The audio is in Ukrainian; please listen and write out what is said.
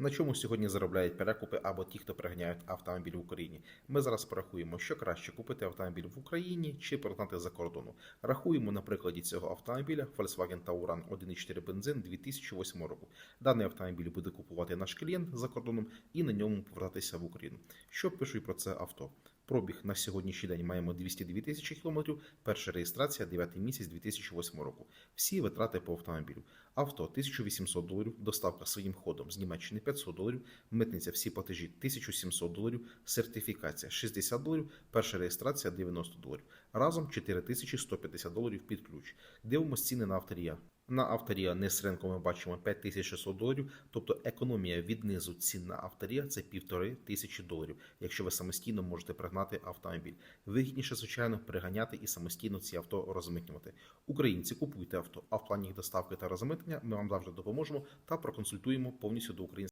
На чому сьогодні заробляють перекупи або ті, хто переганяють автомобіль в Україні? Ми зараз порахуємо, що краще купити автомобіль в Україні чи продати за кордону. Рахуємо на прикладі цього автомобіля Volkswagen Tauran 1.4 бензин 2008 року. Даний автомобіль буде купувати наш клієнт за кордоном і на ньому повертатися в Україну. Що пишуть про це авто? Пробіг на сьогоднішній день маємо 202 тисячі кілометрів. Перша реєстрація 9 місяць 2008 року. Всі витрати по автомобілю. Авто 1800 доларів, доставка своїм ходом з Німеччини 500 доларів, митниця всі платежі 1700 доларів, сертифікація 60 доларів, перша реєстрація 90 доларів. Разом 4150 доларів під ключ. Дивимось ціни на авторія. На авторія з ринку ми бачимо 5600 доларів, тобто економія від низу цін на авторія це півтори тисячі доларів, якщо ви самостійно можете пригнати автомобіль. Вигідніше, звичайно, приганяти і самостійно ці авто розмитнювати. Українці купуйте авто, а в плані їх доставки та розмитнення ми вам завжди допоможемо та проконсультуємо повністю до українських.